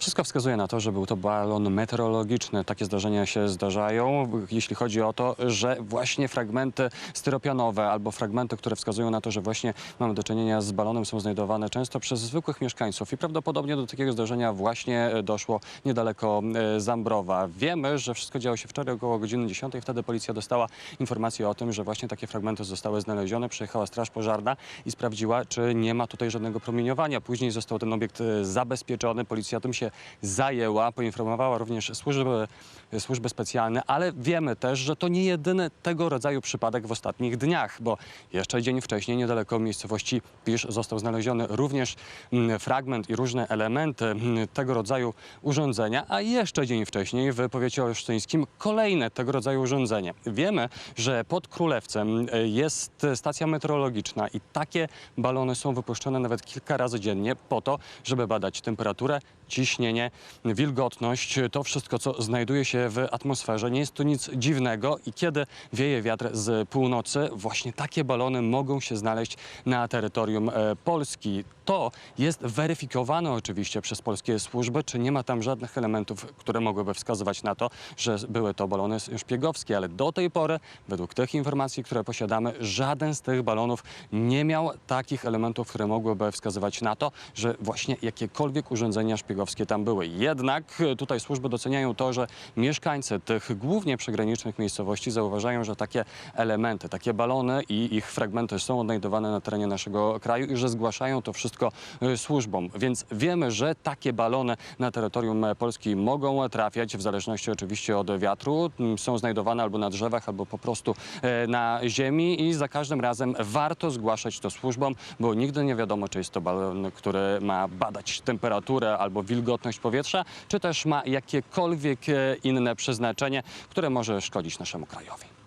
Wszystko wskazuje na to, że był to balon meteorologiczny. Takie zdarzenia się zdarzają, jeśli chodzi o to, że właśnie fragmenty styropianowe albo fragmenty, które wskazują na to, że właśnie mamy do czynienia z balonem, są znajdowane często przez zwykłych mieszkańców. I prawdopodobnie do takiego zdarzenia właśnie doszło niedaleko e, Zambrowa. Wiemy, że wszystko działo się wczoraj około godziny 10. Wtedy policja dostała informację o tym, że właśnie takie fragmenty zostały znalezione. Przyjechała straż pożarna i sprawdziła, czy nie ma tutaj żadnego promieniowania. Później został ten obiekt e, zabezpieczony. Policja tym się zajęła, poinformowała również służby, służby specjalne, ale wiemy też, że to nie jedyny tego rodzaju przypadek w ostatnich dniach, bo jeszcze dzień wcześniej niedaleko miejscowości Pisz został znaleziony również mm, fragment i różne elementy mm, tego rodzaju urządzenia, a jeszcze dzień wcześniej w powiecie olsztyńskim kolejne tego rodzaju urządzenie. Wiemy, że pod Królewcem e, jest stacja meteorologiczna i takie balony są wypuszczone nawet kilka razy dziennie po to, żeby badać temperaturę, ciśnienie, wilgotność, to wszystko, co znajduje się w atmosferze. Nie jest to nic dziwnego i kiedy wieje wiatr z północy, właśnie takie balony mogą się znaleźć na terytorium e, Polski. To jest weryfikowane oczywiście przez polskie służby, czy nie ma tam żadnych elementów, które mogłyby wskazywać na to, że były to balony szpiegowskie, ale do tej pory, według tych informacji, które posiadamy, żaden z tych balonów nie miał takich elementów, które mogłyby wskazywać na to, że właśnie jakiekolwiek urządzenia szpiegowskie tam były. Jednak e, tutaj służby doceniają to, że mieszkańcy tych głównie przygranicznych miejscowości zauważają, że takie elementy, takie balony i ich fragmenty są odnajdowane na terenie naszego kraju i że zgłaszają to wszystko e, służbom. Więc wiemy, że takie balony na terytorium e, Polski mogą trafiać, w zależności oczywiście od wiatru. Są znajdowane albo na drzewach, albo po prostu na ziemi i za każdym razem warto zgłaszać to służbom, bo nigdy nie wiadomo, czy jest to balon, który ma badać temperaturę albo wilgotność powietrza, czy też ma jakiekolwiek e, inne przeznaczenie, które może szkodzić naszemu krajowi.